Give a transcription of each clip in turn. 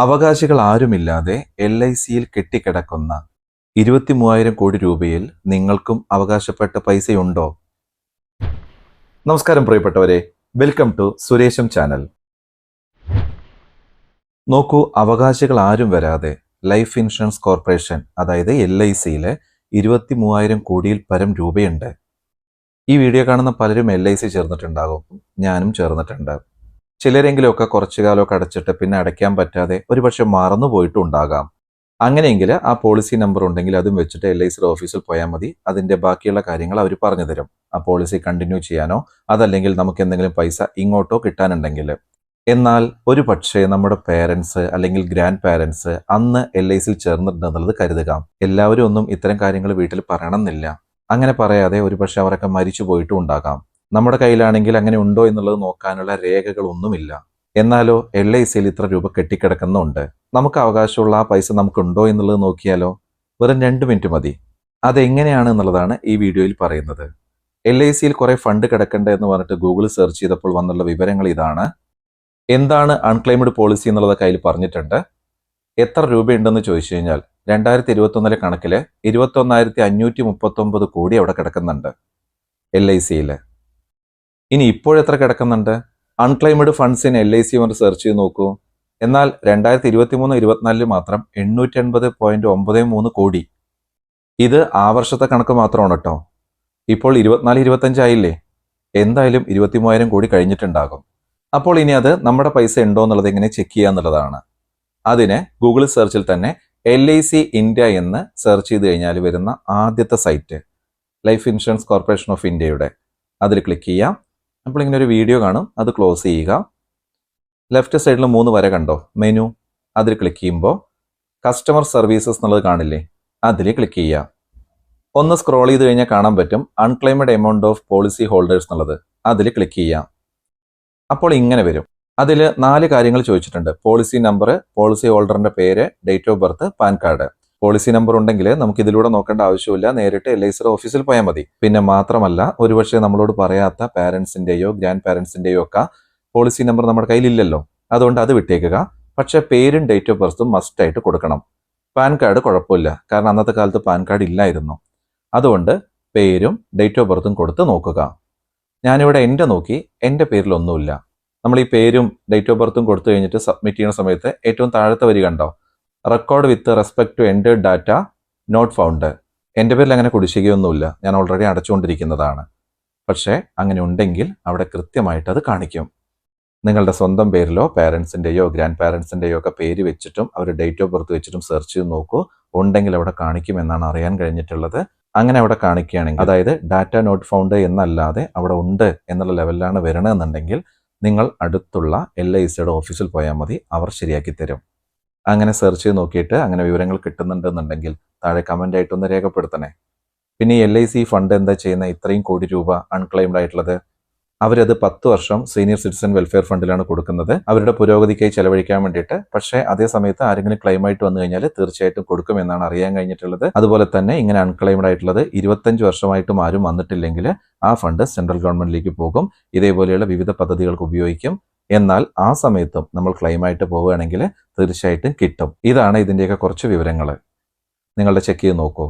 Avakashikal ആരുമില്ലാതെ L I സിയിൽ കെട്ടിക്കിടക്കുന്ന ഇരുപത്തി മൂവായിരം കോടി രൂപയിൽ നിങ്ങൾക്കും അവകാശപ്പെട്ട പൈസയുണ്ടോ? നമസ്കാരം പ്രിയപ്പെട്ടവരെ വെൽക്കം ടു സുരേഷം ചാനൽ. നോക്കൂ അവകാശികൾ ആരും വരാതെ ലൈഫ് ഇൻഷുറൻസ് കോർപ്പറേഷൻ അതായത് എൽ ഐ സിയിലെ ഇരുപത്തി മൂവായിരം കോടിയിൽ പരം രൂപയുണ്ട്. ഈ വീഡിയോ കാണുന്ന പലരും എൽ ഐ സി ചേർന്നിട്ടുണ്ടാകും ഞാനും ചേർന്നിട്ടുണ്ട്. ചിലരെങ്കിലുമൊക്കെ കുറച്ചു കാലമൊക്കെ അടച്ചിട്ട് പിന്നെ അടയ്ക്കാൻ പറ്റാതെ ഒരുപക്ഷെ മറന്നു പോയിട്ടും ഉണ്ടാകാം അങ്ങനെയെങ്കിൽ ആ പോളിസി നമ്പർ ഉണ്ടെങ്കിൽ അതും വെച്ചിട്ട് എൽ ഐ സിയുടെ ഓഫീസിൽ പോയാൽ മതി. അതിന്റെ ബാക്കിയുള്ള കാര്യങ്ങൾ അവർ പറഞ്ഞു തരും. ആ പോളിസി കണ്ടിന്യൂ ചെയ്യാനോ അതല്ലെങ്കിൽ നമുക്ക് എന്തെങ്കിലും പൈസ ഇങ്ങോട്ടോ കിട്ടാനുണ്ടെങ്കിൽ. എന്നാൽ ഒരു പക്ഷേ നമ്മുടെ പേരൻസ് അല്ലെങ്കിൽ ഗ്രാൻഡ് പാരൻസ് അന്ന് എൽ ഐ സിയിൽ ചേർന്നിട്ടുണ്ടെന്നുള്ളത് കരുതുക. എല്ലാവരും ഒന്നും ഇത്തരം കാര്യങ്ങൾ വീട്ടിൽ പറയണമെന്നില്ല. അങ്ങനെ പറയാതെ ഒരുപക്ഷെ അവരൊക്കെ മരിച്ചു പോയിട്ടും ഉണ്ടാകാം നമ്മുടെ കയ്യിലാണെങ്കിൽ അങ്ങനെ ഉണ്ടോ എന്നുള്ളത് നോക്കാനുള്ള രേഖകളൊന്നുമില്ല. എന്നാലോ എൽ ഐ സിയിൽ ഇത്ര രൂപ കെട്ടിക്കിടക്കുന്നുണ്ട്. നമുക്ക് അവകാശമുള്ള ആ പൈസ നമുക്കുണ്ടോ എന്നുള്ളത് നോക്കിയാലോ? വെറും രണ്ട് മിനിറ്റ് മതി. അതെങ്ങനെയാണ് എന്നുള്ളതാണ് ഈ വീഡിയോയിൽ പറയുന്നത്. എൽ ഐ സിയിൽ കുറെ ഫണ്ട് കിടക്കണ്ട എന്ന് പറഞ്ഞിട്ട് ഗൂഗിൾ സെർച്ച് ചെയ്തപ്പോൾ വന്നുള്ള വിവരങ്ങൾ ഇതാണ്. എന്താണ് അൺക്ലെയിംഡ് പോളിസി എന്നുള്ളത് കയ്യിൽ പറഞ്ഞിട്ടുണ്ട്. എത്ര രൂപയുണ്ടെന്ന് ചോദിച്ചു കഴിഞ്ഞാൽ രണ്ടായിരത്തി ഇരുപത്തൊന്നിലെ കണക്കിൽ ഇരുപത്തൊന്നായിരത്തി അഞ്ഞൂറ്റി മുപ്പത്തൊമ്പത് കോടി അവിടെ കിടക്കുന്നുണ്ട് എൽ ഐ സിയിൽ. ഇനി ഇപ്പോഴെത്ര കിടക്കുന്നുണ്ട്? Unclaimed funds in L I C ഒന്ന് സെർച്ച് ചെയ്ത് നോക്കൂ. എന്നാൽ രണ്ടായിരത്തി ഇരുപത്തി മൂന്ന് ഇരുപത്തിനാലിൽ മാത്രം എണ്ണൂറ്റി എൺപത് പോയിന്റ് ഒമ്പത് മൂന്ന് കോടി. ഇത് ആ വർഷത്തെ കണക്ക് മാത്രമാണ് കേട്ടോ. ഇപ്പോൾ ഇരുപത്തിനാല് ഇരുപത്തഞ്ചായില്ലേ എന്തായാലും ഇരുപത്തി മൂവായിരം കോടി കഴിഞ്ഞിട്ടുണ്ടാകും. അപ്പോൾ ഇനി അത് നമ്മുടെ പൈസ ഉണ്ടോ എന്നുള്ളത് എങ്ങനെ ചെക്ക് ചെയ്യുക എന്നുള്ളതാണ്. അതിന് ഗൂഗിൾ സെർച്ചിൽ തന്നെ എൽ ഐ സി ഇന്ത്യ എന്ന് സെർച്ച് ചെയ്ത് കഴിഞ്ഞാൽ വരുന്ന ആദ്യത്തെ site life insurance corporation of ഇന്ത്യയുടെ അതിൽ ക്ലിക്ക് ചെയ്യാം. അപ്പോൾ ഇങ്ങനെ ഒരു വീഡിയോ കാണും. അത് ക്ലോസ് ചെയ്യുക. ലെഫ്റ്റ് സൈഡിൽ മൂന്ന് വര കണ്ടോ? മെനു അതിൽ ക്ലിക്ക് ചെയ്യുമ്പോൾ കസ്റ്റമർ സർവീസസ് എന്നുള്ളത് കാണില്ലേ? അതിൽ ക്ലിക്ക് ചെയ്യുക. ഒന്ന് സ്ക്രോൾ ചെയ്ത് കഴിഞ്ഞാൽ കാണാൻ പറ്റും. Unclaimed amount of policy holders എന്നുള്ളത്. അതിൽ ക്ലിക്ക് ചെയ്യാം അപ്പോൾ ഇങ്ങനെ വരും. അതിൽ നാല് കാര്യങ്ങൾ ചോദിച്ചിട്ടുണ്ട്. പോളിസി നമ്പർ പോളിസി ഹോൾഡറിന്റെ പേര് date of birth PAN card policy number ഉണ്ടെങ്കിൽ നമുക്ക് ഇതിലൂടെ നോക്കേണ്ട ആവശ്യമില്ല. നേരിട്ട് എൽ ഐ സിയുടെ ഓഫീസിൽ പോയാൽ മതി. പിന്നെ മാത്രമല്ല ഒരുപക്ഷെ നമ്മളോട് പറയാത്ത പാരന്റ്സിന്റെയോ ഗ്രാൻഡ് പാരന്റ്സിന്റെയോ ഒക്കെ പോളിസി നമ്പർ നമ്മുടെ കയ്യിലില്ലല്ലോ. അതുകൊണ്ട് അത് വിട്ടേക്കുക. പക്ഷെ പേരും ഡേറ്റ് ഓഫ് ബർത്തും മസ്റ്റ് ആയിട്ട് കൊടുക്കണം. പാൻ കാർഡ് കുഴപ്പമില്ല. കാരണം അന്നത്തെ കാലത്ത് പാൻ കാർഡ് ഇല്ലായിരുന്നു. അതുകൊണ്ട് പേരും ഡേറ്റ് ഓഫ് ബർത്തും കൊടുത്ത് നോക്കുക. ഞാനിവിടെ എന്റെ നോക്കി എന്റെ പേരിലൊന്നുമില്ല. നമ്മൾ ഈ പേരും ഡേറ്റ് ഓഫ് ബർത്തും കൊടുത്തു കഴിഞ്ഞിട്ട് സബ്മിറ്റ് ചെയ്യുന്ന സമയത്ത് ഏറ്റവും താഴത്തെ വരി കണ്ടോ? റെക്കോർഡ് വിത്ത് റെസ്പെക്ട് ടു എന്റെ ഡാറ്റ നോട്ട് ഫൗണ്ട് എന്റെ പേരിൽ അങ്ങനെ കുടിശ്ശികയൊന്നുമില്ല. ഞാൻ ഓൾറെഡി അടച്ചുകൊണ്ടിരിക്കുന്നതാണ്. പക്ഷേ അങ്ങനെ ഉണ്ടെങ്കിൽ അവിടെ കൃത്യമായിട്ട് അത് കാണിക്കും. നിങ്ങളുടെ സ്വന്തം പേരിലോ പാരൻസിന്റെയോ ഗ്രാൻഡ് പാരൻസിന്റെയോ ഒക്കെ പേര് വെച്ചിട്ടും അവർ ഡേറ്റ് ഓഫ് ബർത്ത് വെച്ചിട്ടും സെർച്ച് ചെയ്ത് നോക്കൂ. ഉണ്ടെങ്കിൽ അവിടെ കാണിക്കുമെന്നാണ് അറിയാൻ കഴിഞ്ഞിട്ടുള്ളത്. അങ്ങനെ അവിടെ കാണിക്കുകയാണെങ്കിൽ അതായത് ഡാറ്റ നോട്ട് ഫൗണ്ട് എന്നല്ലാതെ അവിടെ ഉണ്ട് എന്നുള്ള ലെവലിലാണ് വരണമെന്നുണ്ടെങ്കിൽ നിങ്ങൾ അടുത്തുള്ള എൽ ഐ സിയുടെ ഓഫീസിൽ പോയാൽ മതി. അവർ ശരിയാക്കി തരും. അങ്ങനെ സെർച്ച് ചെയ്ത് നോക്കിയിട്ട് അങ്ങനെ വിവരങ്ങൾ കിട്ടുന്നുണ്ടെന്നുണ്ടെങ്കിൽ താഴെ കമന്റ് ആയിട്ടൊന്ന് രേഖപ്പെടുത്തണേ. പിന്നെ എൽ ഐ സി ഫണ്ട് എന്താ ചെയ്യുന്ന? ഇത്രയും കോടി രൂപ അൺക്ലെയിംഡ് ആയിട്ടുള്ളത്. അവരത് പത്ത് വർഷം സീനിയർ സിറ്റിസൺ വെൽഫെയർ ഫണ്ടിലാണ് കൊടുക്കുന്നത്. അവരുടെ പുരോഗതിക്കായി ചെലവഴിക്കാൻ വേണ്ടിയിട്ട്. പക്ഷേ അതേ സമയത്ത് ആരെങ്കിലും ക്ലെയിം ആയിട്ട് വന്നു കഴിഞ്ഞാൽ തീർച്ചയായിട്ടും കൊടുക്കുമെന്നാണ് അറിയാൻ കഴിഞ്ഞിട്ടുള്ളത്. അതുപോലെ തന്നെ ഇങ്ങനെ അൺക്ലെയിംഡ് ആയിട്ടുള്ളത് ഇരുപത്തഞ്ച് വർഷമായിട്ടും ആരും വന്നിട്ടില്ലെങ്കിൽ ആ ഫണ്ട് സെൻട്രൽ ഗവൺമെന്റിലേക്ക് പോകും. ഇതേപോലെയുള്ള വിവിധ പദ്ധതികൾക്ക് ഉപയോഗിക്കും. എന്നാൽ ആ സമയത്തും നമ്മൾ ക്ലെയിം ആയിട്ട് പോവുകയാണെങ്കിൽ തീർച്ചയായിട്ടും കിട്ടും. ഇതാണ് ഇതിന്റെയൊക്കെ കുറച്ച് വിവരങ്ങൾ നിങ്ങളുടെ ചെക്ക് ചെയ്ത് നോക്കൂ.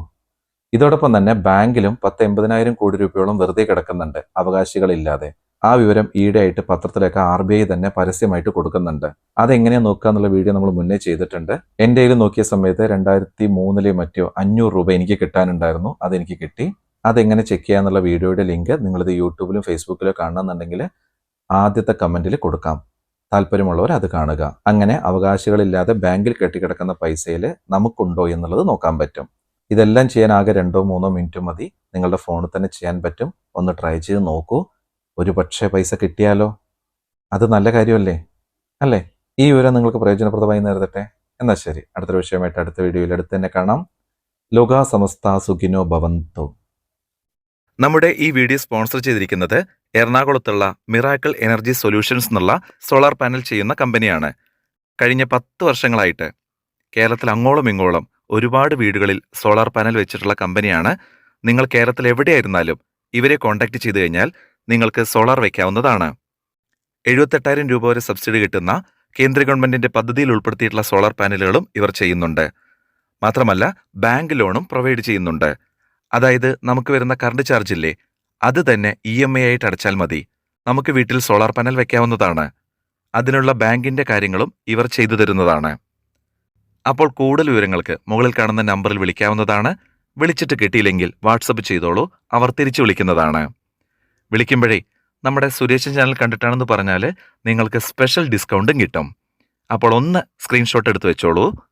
ഇതോടൊപ്പം തന്നെ ബാങ്കിലും പത്ത് എൺപതിനായിരം കോടി രൂപയോളം വെറുതെ കിടക്കുന്നുണ്ട് അവകാശികളില്ലാതെ. ആ വിവരം ഈയിടെയായിട്ട് പത്രത്തിലൊക്കെ ആർ ബി ഐ തന്നെ പരസ്യമായിട്ട് കൊടുക്കുന്നുണ്ട്. അതെങ്ങനെയാ നോക്കുക എന്നുള്ള വീഡിയോ നമ്മൾ മുന്നേ ചെയ്തിട്ടുണ്ട്. എന്റെ കയ്യിൽ നോക്കിയ സമയത്ത് രണ്ടായിരത്തി മൂന്നിലെ മറ്റോ അഞ്ഞൂറ് രൂപ എനിക്ക് കിട്ടാനുണ്ടായിരുന്നു. അതെനിക്ക് കിട്ടി. അതെങ്ങനെ ചെക്ക് ചെയ്യാന്നുള്ള വീഡിയോയുടെ ലിങ്ക് നിങ്ങളിത് യൂട്യൂബിലും ഫേസ്ബുക്കിലും കാണണമെന്നുണ്ടെങ്കിൽ ആദ്യത്തെ കമന്റിൽ കൊടുക്കാം. താല്പര്യമുള്ളവർ അത് കാണുക. അങ്ങനെ അവകാശികളില്ലാതെ ബാങ്കിൽ കെട്ടിക്കിടക്കുന്ന പൈസയിൽ നമുക്കുണ്ടോ എന്നുള്ളത് നോക്കാൻ പറ്റും. ഇതെല്ലാം ചെയ്യാൻ ആകെ രണ്ടോ മൂന്നോ മിനിറ്റ് മതി. നിങ്ങളുടെ ഫോണിൽ തന്നെ ചെയ്യാൻ പറ്റും. ഒന്ന് ട്രൈ ചെയ്ത് നോക്കൂ. ഒരു പക്ഷേ പൈസ കിട്ടിയാലോ? അത് നല്ല കാര്യമല്ലേ? അല്ലേ? ഈ വിവരം നിങ്ങൾക്ക് പ്രയോജനപ്രദമായി നേരിടട്ടെ എന്നാൽ ശരി. അടുത്തൊരു വിഷയമായിട്ട് അടുത്ത വീഡിയോയിൽ അടുത്ത് തന്നെ കാണാം. ലോക സമസ്ത സുഖിനോ ഭവന്തു. നമ്മുടെ ഈ വീഡിയോ സ്പോൺസർ ചെയ്തിരിക്കുന്നത് എറണാകുളത്തുള്ള മിറാക്കിൾ എനർജി സൊല്യൂഷൻസ് എന്നുള്ള സോളാർ പാനൽ ചെയ്യുന്ന കമ്പനിയാണ്. കഴിഞ്ഞ പത്ത് വർഷങ്ങളായിട്ട് കേരളത്തിൽ അങ്ങോളം ഇങ്ങോളം ഒരുപാട് വീടുകളിൽ സോളാർ പാനൽ വെച്ചിട്ടുള്ള കമ്പനിയാണ്. നിങ്ങൾ കേരളത്തിൽ എവിടെയായിരുന്നാലും ഇവരെ കോൺടാക്ട് ചെയ്തു കഴിഞ്ഞാൽ നിങ്ങൾക്ക് സോളാർ വയ്ക്കാവുന്നതാണ് എഴുപത്തെട്ടായിരം രൂപ വരെ സബ്സിഡി കിട്ടുന്ന കേന്ദ്ര ഗവൺമെന്റിന്റെ പദ്ധതിയിൽ ഉൾപ്പെടുത്തിയിട്ടുള്ള സോളാർ പാനലുകളും ഇവർ ചെയ്യുന്നുണ്ട്. മാത്രമല്ല ബാങ്ക് ലോണും പ്രൊവൈഡ് ചെയ്യുന്നുണ്ട്. അതായത് നമുക്ക് വരുന്ന കറണ്ട് ചാർജ് ഇല്ലേ? അത് തന്നെ ഇ എം ഐ ആയിട്ട് അടച്ചാൽ മതി. നമുക്ക് വീട്ടിൽ സോളാർ പാനൽ വയ്ക്കാവുന്നതാണ് അതിനുള്ള ബാങ്കിന്റെ കാര്യങ്ങളും ഇവർ ചെയ്തു തരുന്നതാണ്. അപ്പോൾ കൂടുതൽ വിവരങ്ങൾക്ക് മുകളിൽ കാണുന്ന നമ്പറിൽ വിളിക്കാവുന്നതാണ്. വിളിച്ചിട്ട് കിട്ടിയില്ലെങ്കിൽ വാട്സപ്പ് ചെയ്തോളൂ. അവർ തിരിച്ചു വിളിക്കുന്നതാണ്. വിളിക്കുമ്പോഴേ നമ്മുടെ സുരേഷൻ ചാനൽ കണ്ടിട്ടാണെന്ന് പറഞ്ഞാൽ നിങ്ങൾക്ക് സ്പെഷ്യൽ ഡിസ്കൗണ്ടും കിട്ടും. അപ്പോൾ ഒന്ന് സ്ക്രീൻഷോട്ട് എടുത്ത് വെച്ചോളൂ.